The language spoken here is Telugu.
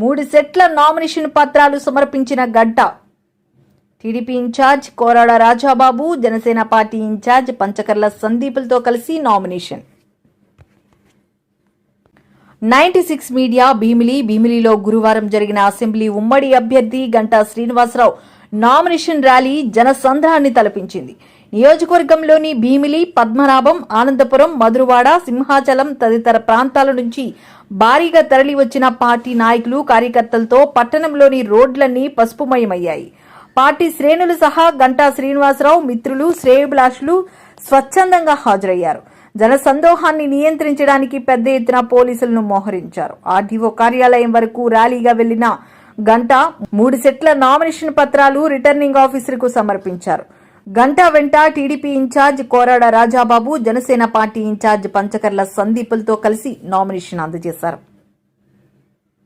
మూడు సెట్ల నామినేషన్ పత్రాలు సమర్పించిన గడ్డ. TDP in-charge Korada Rajababu Janasena party in-charge Panchakarla సందీపులతో కలిసి nomination. Ninety six media Bheemili భీమిలిలో గురువారం జరిగిన అసెంబ్లీ ఉమ్మడి అభ్యర్థి గంటా శ్రీనివాసరావు నామినేషన్ ర్యాలీ జనసంద్రాన్ని తలపించింది. నియోజకవర్గంలోని భీమిలి పద్మనాభం ఆనందపురం మధురవాడ సింహాచలం తదితర ప్రాంతాల నుంచి భారీగా తరలి వచ్చిన పార్టీ నాయకులు కార్యకర్తలతో పట్టణంలోని రోడ్లన్నీ పసుపుమయమయ్యాయి. పార్టీ శ్రేణులు సహా గంటా శ్రీనివాసరావు మిత్రులు శ్రేయభిలాషులు స్వచ్ఛందంగా హాజరయ్యారు. జనసందోహాన్ని నియంత్రించడానికి పెద్ద ఎత్తున పోలీసులను మోహరించారు. ఆర్డీఓ కార్యాలయం వరకు ర్యాలీగా వెళ్ళిన గంట మూడు సెట్ల నామినేషన్ పత్రాలు రిటర్నింగ్ ఆఫీసర్కు సమర్పించారు. గంటా వెంట TDP in-charge Korada Rajababu Janasena party in-charge Panchakarla సందీపులతో కలిసి నామినేషన్ అందజేశారు.